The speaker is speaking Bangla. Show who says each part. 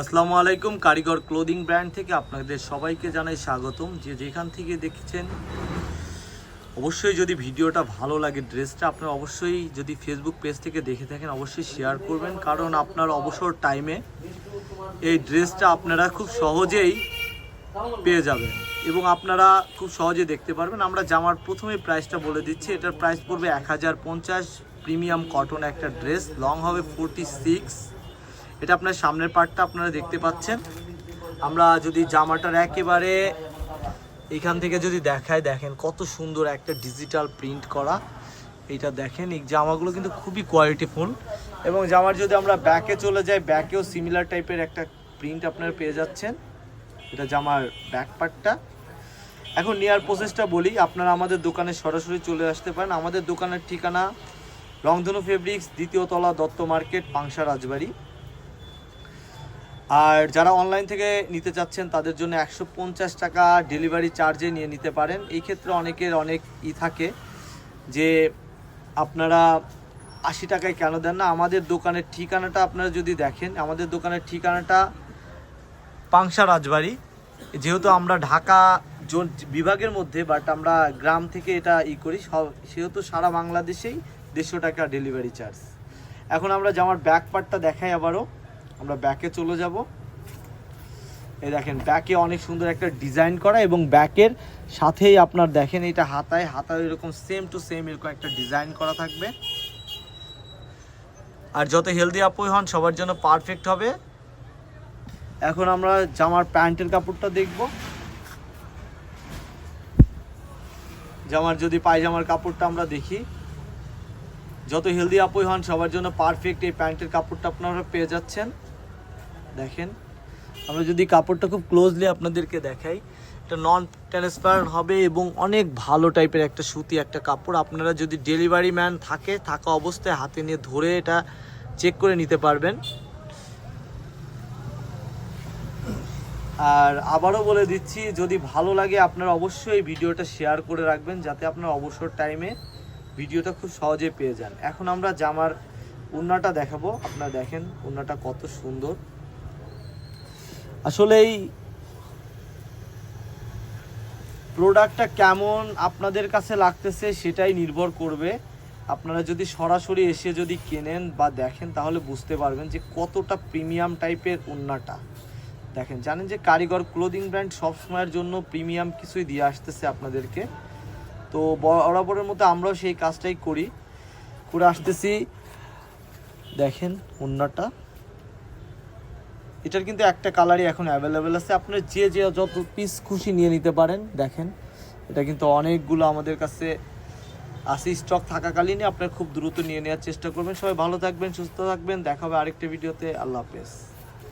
Speaker 1: আসসালামু আলাইকুম, কারিগর ক্লোদিং ব্র্যান্ড থেকে আপনাদের সবাইকে জানাই স্বাগতম। যে যেখান থেকে দেখছেন, অবশ্যই যদি ভিডিওটা ভালো লাগে, ড্রেসটা আপনারা অবশ্যই যদি ফেসবুক পেজ থেকে দেখে থাকেন, অবশ্যই শেয়ার করবেন। কারণ আপনার অবসর টাইমে এই ড্রেসটা আপনারা খুব সহজেই পেয়ে যাবেন এবং আপনারা খুব সহজে দেখতে পারবেন। আমরা জামার প্রথমে প্রাইসটা বলে দিচ্ছি। এটার প্রাইস পড়বে এক হাজার পঞ্চাশ। প্রিমিয়াম কটন একটা ড্রেস লং হবে ফোরটি সিক্স এটা আপনার সামনের পার্টটা আপনারা দেখতে পাচ্ছেন। আমরা যদি জামাটার একেবারে এখান থেকে যদি দেখায় দেখেন কত সুন্দর একটা ডিজিটাল প্রিন্ট করা। এইটা দেখেন, এই জামাগুলো কিন্তু খুবই কোয়ালিটিফুল এবং জামার যদি আমরা ব্যাকে চলে যাই ব্যাকেও সিমিলার টাইপের একটা প্রিন্ট আপনারা পেয়ে যাচ্ছেন। এটা জামার ব্যাক পার্টটা এখন নেওয়ার প্রসেসটা বলি, আপনারা আমাদের দোকানে সরাসরি চলে আসতে পারেন। আমাদের দোকানের ঠিকানা রংধনু ফেব্রিক্স দ্বিতীয় তলা দত্ত মার্কেট পাংশা রাজবাড়ি। আর যারা অনলাইন থেকে নিতে চাচ্ছেন, তাদের জন্য একশো পঞ্চাশ টাকা ডেলিভারি চার্জে নিয়ে নিতে পারেন। এই ক্ষেত্রে অনেকের অনেক ই থাকে যে আপনারা আশি টাকায় কেন দেন না? আমাদের দোকানের ঠিকানাটা আপনারা যদি দেখেন, আমাদের দোকানের ঠিকানাটা পাংশা রাজবাড়ি। যেহেতু আমরা ঢাকা জোন বিভাগের মধ্যে বাট আমরা গ্রাম থেকে এটা ই করি, সব সেহেতু সারা বাংলাদেশেই দেড়শো টাকা ডেলিভারি চার্জ এখন আমরা জামার ব্যাক পার্টটা দেখাই আবারও। আমরা ব্যাকে চলে যাব। এই দেখেন ব্যাকে অনেক সুন্দর একটা ডিজাইন করা এবং ব্যাকের সাথেই আপনার দেখেন এটা হাতায় হাতায় এরকম সেম টু সেম এরকম একটা ডিজাইন করা থাকবে। আর যত হেলদি আপুই হন, সবার জন্য পারফেক্ট হবে। এখন আমরা জামার প্যান্টের কাপড়টা দেখব। জামার যদি পায়জামার কাপড়টা আমরা দেখি। যত হেলদি আপুই হন, সবার জন্য পারফেক্ট এই প্যান্টের কাপড়টা আপনারা পেয়ে যাচ্ছেন। দেখেন। আমরা যদি কাপড়টা খুব ক্লোজলি আপনাদেরকে দেখাই, এটা নন ট্রান্সপারেন্ট হবে এবং অনেক ভালো টাইপের একটা সুতি একটা কাপড়। আপনারা যদি ডেলিভারি ম্যান থাকে, থাকা অবস্থায় হাতে নিয়ে ধরে এটা চেক করে নিতে পারবেন। আর আবারও বলে দিচ্ছি, যদি ভালো লাগে আপনারা অবশ্যই ভিডিওটা শেয়ার করে রাখবেন, যাতে আপনার অবসর টাইমে ভিডিওটা খুব সহজে পেয়ে যান। এখন আমরা জামার উন্নাটা দেখাবো। আপনারা দেখেন, উন্নাটা কত সুন্দর। আসলে এই প্রোডাক্টটা কেমন আপনাদের কাছে লাগতেছে সেটাই নির্ভর করবে। আপনারা যদি সরাসরি এসে যদি কেনেন বা দেখেন, তাহলে বুঝতে পারবেন যে কতটা প্রিমিয়াম টাইপের উন্নাটা দেখেন, জানেন যে কারিগর ক্লোদিং ব্র্যান্ড সবসময়ের জন্য প্রিমিয়াম কিছুই দিয়ে আসতেছে আপনাদেরকে। তো বরাবরের মতো আমরাও সেই কাজটাই করি। করে আসতেছি। দেখেন উন্নাটা এটার কিন্তু একটা কালারই এখন অ্যাভেলেবেল আছে। আপনার যে যে যত পিস খুশি নিয়ে নিতে পারেন, দেখেন। এটা কিন্তু অনেকগুলো আমাদের কাছে আসি স্টক থাকাকালীনই আপনার খুব দ্রুত নিয়ে নেওয়ার চেষ্টা করবেন। সবাই ভালো থাকবেন, সুস্থ থাকবেন। দেখা হবে আরেকটা ভিডিওতে আল্লাহ হাফেজ।